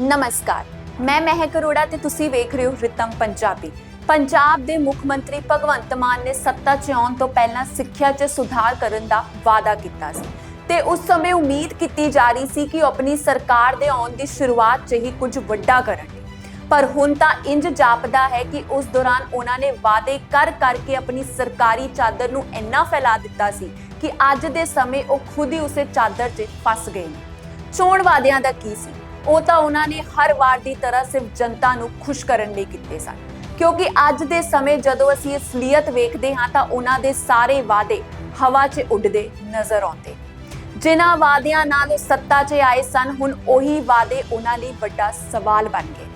ਨਮਸਕਾਰ। ਮੈਂ ਮਹਿਕ ਅਰੋੜਾ ਤੇ ਤੁਸੀਂ ਵੇਖ ਰਹੇ ਹੋ ਰਿਤਮ ਪੰਜਾਬੀ। ਪੰਜਾਬ ਦੇ ਮੁੱਖ ਮੰਤਰੀ ਭਗਵੰਤ ਮਾਨ ਨੇ ਸੱਤਾ 'ਚ ਆਉਣ ਤੋਂ ਪਹਿਲਾਂ ਸਿੱਖਿਆ 'ਚ ਸੁਧਾਰ ਕਰਨ ਦਾ ਵਾਅਦਾ ਕੀਤਾ ਸੀ ਤੇ ਉਸ ਸਮੇਂ ਉਮੀਦ ਕੀਤੀ ਜਾ ਰਹੀ ਸੀ ਕਿ ਉਹ ਆਪਣੀ ਸਰਕਾਰ ਦੇ ਆਉਣ ਦੀ ਸ਼ੁਰੂਆਤ 'ਚ ਹੀ ਕੁਝ ਵੱਡਾ ਕਰਨਗੇ। ਪਰ ਹੁਣ ਤਾਂ ਇੰਜ ਜਾਪਦਾ ਹੈ ਕਿ ਉਸ ਦੌਰਾਨ ਉਹਨਾਂ ਨੇ ਵਾਅਦੇ ਕਰ ਕਰਕੇ ਆਪਣੀ ਸਰਕਾਰੀ ਚਾਦਰ ਨੂੰ ਇੰਨਾ ਫੈਲਾ ਦਿੱਤਾ ਸੀ ਕਿ ਅੱਜ ਦੇ ਸਮੇਂ ਉਹ ਖੁਦ ਹੀ ਉਸੇ ਚਾਦਰ 'ਚ ਫਸ ਗਏ ਨੇ। ਚੋਣ ਵਾਅਦਿਆਂ ਦਾ ਕੀ ਸੀ? ਉਹ ਤਾਂ ਉਹਨਾਂ ਨੇ ਹਰ ਵਾਰ ਦੀ ਤਰ੍ਹਾਂ ਸਿਰਫ ਜਨਤਾ ਨੂੰ ਖੁਸ਼ ਕਰਨ ਲਈ ਕੀਤੇ ਸਨ। ਕਿਉਂਕਿ ਅੱਜ ਦੇ ਸਮੇਂ ਜਦੋਂ ਅਸੀਂ ਅਸਲੀਅਤ ਵੇਖਦੇ ਹਾਂ ਤਾਂ ਉਹਨਾਂ ਦੇ ਸਾਰੇ ਵਾਅਦੇ ਹਵਾ 'ਚ ਉੱਡਦੇ ਨਜ਼ਰ ਆਉਂਦੇ। ਜਿਨ੍ਹਾਂ ਵਾਅਦਿਆਂ ਨਾਲ ਉਹ ਸੱਤਾ 'ਚ ਆਏ ਸਨ, ਹੁਣ ਉਹੀ ਵਾਅਦੇ ਉਹਨਾਂ ਲਈ ਵੱਡਾ ਸਵਾਲ ਬਣ ਗਏ।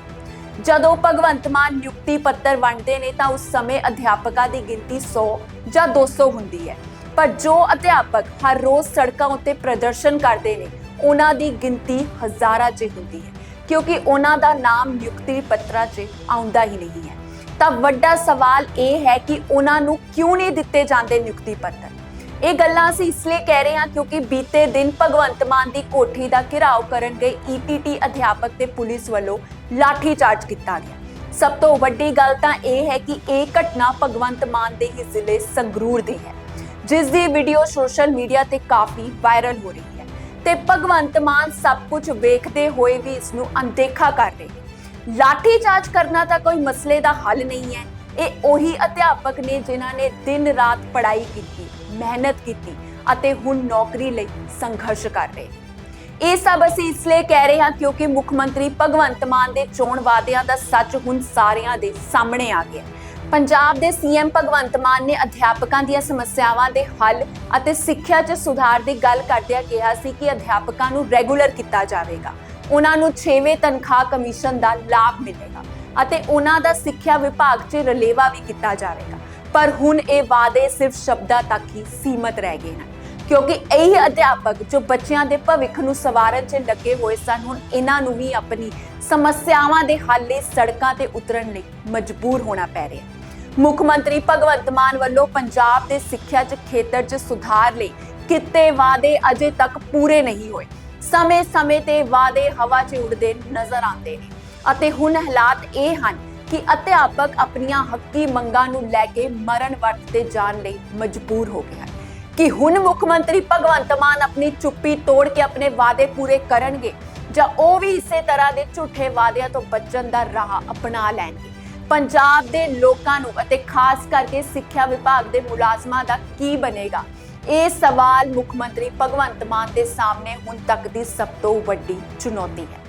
ਜਦੋਂ ਭਗਵੰਤ ਮਾਨ ਨਿਯੁਕਤੀ ਪੱਤਰ ਵੰਡਦੇ ਨੇ ਤਾਂ ਉਸ ਸਮੇਂ ਅਧਿਆਪਕਾਂ ਦੀ ਗਿਣਤੀ 100 ਜਾਂ 200 ਹੁੰਦੀ ਹੈ। ਪਰ ਜੋ ਅਧਿਆਪਕ ਹਰ ਰੋਜ਼ ਸੜਕਾਂ ਉੱਤੇ ਪ੍ਰਦਰਸ਼ਨ ਕਰਦੇ ਨੇ ਉਹਨਾਂ ਦੀ ਗਿਣਤੀ ਹਜ਼ਾਰਾਂ 'ਚ ਹੁੰਦੀ ਹੈ, ਕਿਉਂਕਿ ਉਹਨਾਂ ਦਾ ਨਾਮ ਨਿਯੁਕਤੀ ਪੱਤਰਾਂ 'ਚ ਆਉਂਦਾ ਹੀ ਨਹੀਂ ਹੈ। ਤਾਂ ਵੱਡਾ ਸਵਾਲ ਇਹ ਹੈ ਕਿ ਉਹਨਾਂ ਨੂੰ ਕਿਉਂ ਨਹੀਂ ਦਿੱਤੇ ਜਾਂਦੇ ਨਿਯੁਕਤੀ ਪੱਤਰ? ਇਹ ਗੱਲਾਂ ਅਸੀਂ ਇਸ ਲਈ ਕਹਿ ਰਹੇ ਹਾਂ ਕਿਉਂਕਿ ਬੀਤੇ ਦਿਨ ਭਗਵੰਤ ਮਾਨ ਦੀ ਕੋਠੀ ਦਾ ਘਿਰਾਓ ਕਰਨ ਗਏ ਈਟੀਟੀ ਅਧਿਆਪਕ ਤੇ ਪੁਲਿਸ ਵੱਲੋਂ ਲਾਠੀ ਚਾਰਜ ਕੀਤਾ ਗਿਆ। ਸਭ ਤੋਂ ਵੱਡੀ ਗੱਲ ਤਾਂ ਇਹ ਹੈ ਕਿ ਇਹ ਘਟਨਾ ਭਗਵੰਤ ਮਾਨ ਦੇ ਹੀ ਜ਼ਿਲ੍ਹੇ ਸੰਗਰੂਰ ਦੀ ਹੈ, ਜਿਸ ਦੀ ਵੀਡੀਓ ਸੋਸ਼ਲ ਮੀਡੀਆ ਤੇ ਕਾਫੀ ਵਾਇਰਲ ਹੋ ਰਹੀ ਹੈ। ਤੇ ਭਗਵੰਤ ਮਾਨ ਸਭ ਕੁਝ ਵੇਖਦੇ ਹੋਏ ਵੀ ਇਸ ਨੂੰ ਅਣਦੇਖਾ ਕਰ ਰਹੇ ਨੇ। ਲਾਠੀ ਚਾਰਜ ਕਰਨਾ ਤਾਂ ਕੋਈ ਮਸਲੇ ਦਾ ਹੱਲ ਨਹੀਂ ਹੈ। ਇਹ ਉਹੀ ਅਧਿਆਪਕ ਨੇ ਜਿਨ੍ਹਾਂ ਨੇ ਦਿਨ ਰਾਤ ਪੜ੍ਹਾਈ ਕੀਤੀ, ਮਿਹਨਤ ਕੀਤੀ ਅਤੇ ਹੁਣ ਨੌਕਰੀ ਲਈ ਸੰਘਰਸ਼ ਕਰ ਰਹੇ ਇਹ ਸਭ ਅਸੀਂ ਇਸ ਲਈ ਕਹਿ ਰਹੇ ਹਾਂ ਕਿਉਂਕਿ ਮੁੱਖ ਮੰਤਰੀ ਭਗਵੰਤ ਮਾਨ ਦੇ ਚੋਣ ਵਾਅਦਿਆਂ ਦਾ ਸੱਚ ਹੁਣ ਸਾਰਿਆਂ ਦੇ ਸਾਹਮਣੇ ਆ ਗਿਆ ਪੰਜਾਬ ਦੇ ਸੀਐਮ ਭਗਵੰਤ ਮਾਨ ਨੇ ਅਧਿਆਪਕਾਂ ਦੀਆਂ ਸਮੱਸਿਆਵਾਂ ਦੇ ਹੱਲ ਅਤੇ ਸਿੱਖਿਆ 'ਚ ਸੁਧਾਰ ਦੀ ਗੱਲ ਕਰਦਿਆਂ ਕਿਹਾ ਸੀ ਕਿ ਅਧਿਆਪਕਾਂ ਨੂੰ ਰੈਗੂਲਰ ਕੀਤਾ ਜਾਵੇਗਾ। ਉਹਨਾਂ ਨੂੰ 6ਵੇਂ ਤਨਖਾਹ ਕਮਿਸ਼ਨ ਦਾ ਲਾਭ ਮਿਲੇਗਾ ਅਤੇ ਉਹਨਾਂ ਦਾ ਸਿੱਖਿਆ ਵਿਭਾਗ 'ਚ ਰਲੇਵਾ ਵੀ ਕੀਤਾ ਜਾਵੇਗਾ। ਪਰ ਹੁਣ ਇਹ ਵਾਅਦੇ ਸਿਰਫ ਸ਼ਬਦਾਂ ਤੱਕ ਹੀ ਸੀਮਤ ਰਹਿ ਗਏ ਹਨ, ਕਿਉਂਕਿ ਇਹੀ ਅਧਿਆਪਕ ਜੋ ਬੱਚਿਆਂ ਦੇ ਭਵਿੱਖ ਨੂੰ ਸਵਾਰਨ 'ਚ ਲੱਗੇ ਹੋਏ ਸਨ, ਹੁਣ ਇਹਨਾਂ ਨੂੰ ਵੀ ਆਪਣੀ ਸਮੱਸਿਆਵਾਂ ਦੇ ਹੱਲ ਲਈ ਸੜਕਾਂ ਤੇ ਉਤਰਨ ਲਈ ਮਜਬੂਰ ਹੋਣਾ ਪੈ ਰਿਹਾ ਹੈ। ਮੁੱਖ ਮੰਤਰੀ ਭਗਵੰਤ ਮਾਨ ਵੱਲੋਂ ਪੰਜਾਬ ਦੇ ਸਿੱਖਿਆ 'ਚ ਖੇਤਰ 'ਚ ਸੁਧਾਰ ਲਈ ਕਿਤੇ ਵਾਅਦੇ ਅਜੇ ਤੱਕ ਪੂਰੇ ਨਹੀਂ ਹੋਏ। ਸਮੇਂ-ਸਮੇਂ ਤੇ ਵਾਅਦੇ ਹਵਾ 'ਚ ਉੱਡਦੇ ਨਜ਼ਰ ਆਉਂਦੇ ਨੇ ਅਤੇ ਹੁਣ ਹਾਲਾਤ ਇਹ ਹਨ ਕਿ ਅਧਿਆਪਕ ਆਪਣੀਆਂ ਹੱਕੀ ਮੰਗਾਂ ਨੂੰ ਲੈ ਕੇ ਮਰਨ ਵਰਤ ਤੇ ਜਾਣ ਲਈ ਮਜਬੂਰ ਹੋ ਗਏ ਹਨ। ਕਿ ਹੁਣ ਮੁੱਖ ਮੰਤਰੀ ਭਗਵੰਤ ਮਾਨ ਆਪਣੀ ਚੁੱਪੀ ਤੋੜ ਕੇ ਆਪਣੇ ਵਾਅਦੇ ਪੂਰੇ ਕਰਨਗੇ ਜਾਂ ਉਹ ਵੀ ਇਸੇ ਤਰ੍ਹਾਂ ਦੇ ਝੂਠੇ ਵਾਅਦਿਆਂ ਤੋਂ ਬਚਣ ਦਾ ਰਾਹ ਅਪਣਾ ਲੈਣਗੇ। ਪੰਜਾਬ ਦੇ ਲੋਕਾਂ ਨੂੰ ਅਤੇ ਖਾਸ ਕਰਕੇ ਸਿੱਖਿਆ ਵਿਭਾਗ ਦੇ ਮੁਲਾਜ਼ਮਾਂ ਦਾ ਕੀ ਬਣੇਗਾ? ਇਹ ਸਵਾਲ ਮੁੱਖ ਮੰਤਰੀ ਭਗਵੰਤ ਮਾਨ ਦੇ ਸਾਹਮਣੇ ਹੁਣ ਤੱਕ ਦੀ ਸਭ ਤੋਂ ਵੱਡੀ ਚੁਣੌਤੀ ਹੈ।